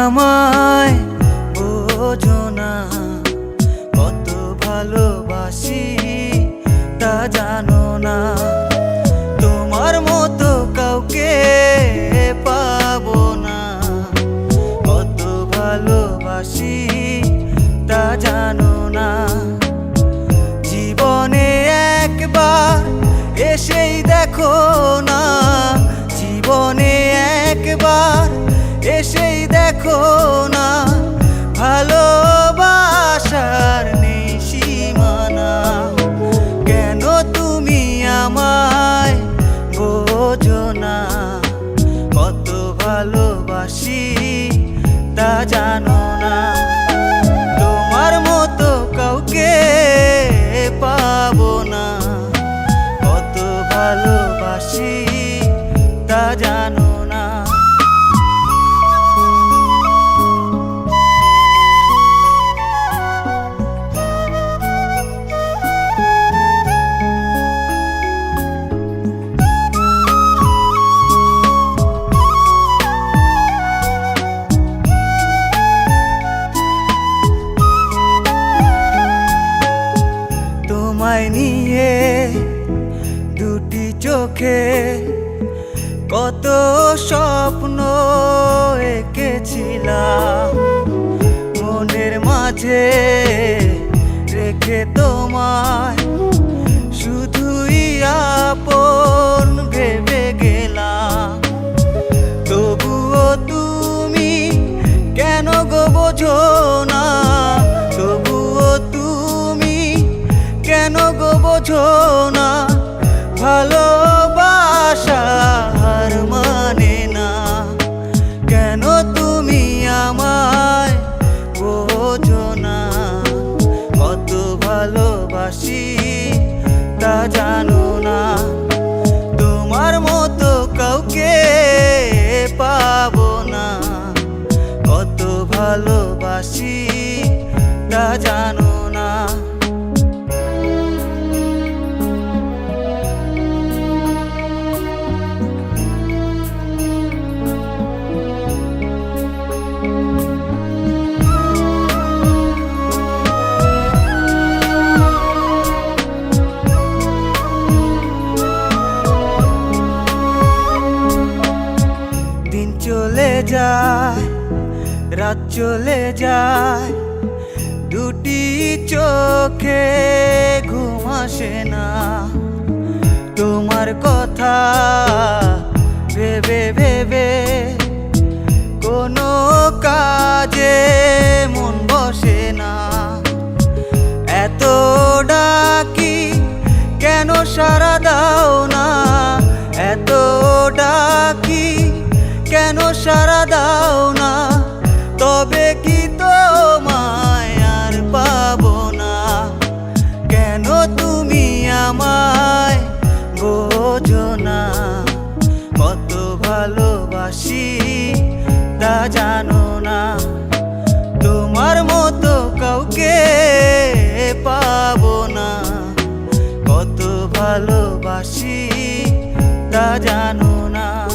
আমায়, বোঝো না কত ভালোবাসি, তা জানো না। তোমার মতো কাউকে পাবো না। কত ভালোবাসি, তা জানো না। জীবনে একবার এসেই দেখো না দেখো না ভালোবাসার নেই সীমানা কেন তুমি আমায় বোঝো না? কত ভালোবাসি তা জানো না। তোমার মতো কাউকে পাবো না। কত ভালোবাসি তা জানো না। চোখে কত স্বপ্ন এঁকেছিলাম। মনের মাঝে রেখে তোমায় শুধুই আপন ভেবে গেলাম। তবুও তুমি কেন গো বোঝো না? তবুও তুমি কেন গো বোঝো না? ভালোবাসি তা জানো না। তোমার মতো কাউকে পাবো না। কত ভালোবাসি তা জানো যায়, রাত চলে যায়, দুটি চোখে ঘুম আসে না। তোমার কথা ভেবে ভেবে কোনো কাজে মন জানো না তোমার মতো কাউকে পাবো না। কত ভালোবাসি তা জানো না।